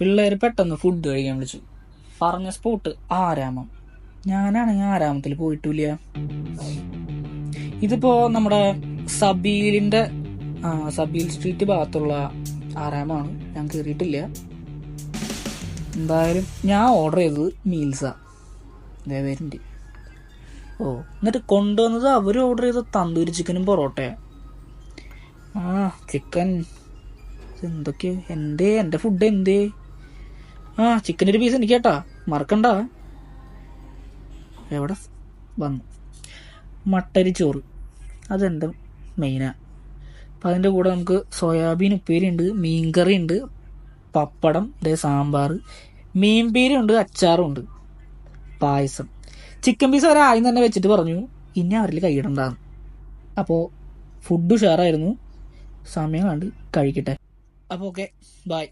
പിള്ളേർ പെട്ടെന്ന് ഫുഡ് കഴിക്കാൻ വിളിച്ചു. പറഞ്ഞ സ്പോട്ട് ആരാമം. ഞാനാണെങ്കിൽ ആരാമത്തിൽ പോയിട്ടില്ല. ഇതിപ്പോ നമ്മുടെ സബീലിന്റെ സബീൽ സ്ട്രീറ്റ് ഭാഗത്തുള്ള ആരാമാണ്? ഞാൻ കയറിയിട്ടില്ല എന്തായാലും ഞാൻ ഓർഡർ ചെയ്തത് മീൽസാ. ദേവേരിന്റെ ഓ എന്നിട്ട് കൊണ്ടുവന്നത് അവർ ഓർഡർ ചെയ്ത തന്തൂരി ചിക്കനും പൊറോട്ടയാണ് ആ ചിക്കൻ എന്തൊക്കെയോ എന്തേ എന്റെ ഫുഡ് എന്തേ? ആ ചിക്കൻ ഒരു പീസ് എനിക്ക് കേട്ടാ. മറക്കണ്ട. എവിടെ വന്നു? മട്ടരി ചോറ്. അതെന്റെ മെയിനാ അപ്പം അതിന്റെ കൂടെ നമുക്ക് സോയാബീൻ ഉപ്പേരി ഉണ്ട് മീൻകറി ഉണ്ട് പപ്പടം ദേ സാമ്പാർ മീൻപീരി ഉണ്ട് അച്ചാറും ഉണ്ട്. പായസം. ചിക്കൻ പീസ് അവർ ആദ്യം തന്നെ വെച്ചിട്ട് പറഞ്ഞു ഇനി അവരിൽ കൈയിടണ്ടാന്ന്. അപ്പോൾ ഫുഡ് ആയിരുന്നു സമയം കണ്ട് കഴിക്കട്ടെ. അപ്പോൾ ഓക്കെ ബായ്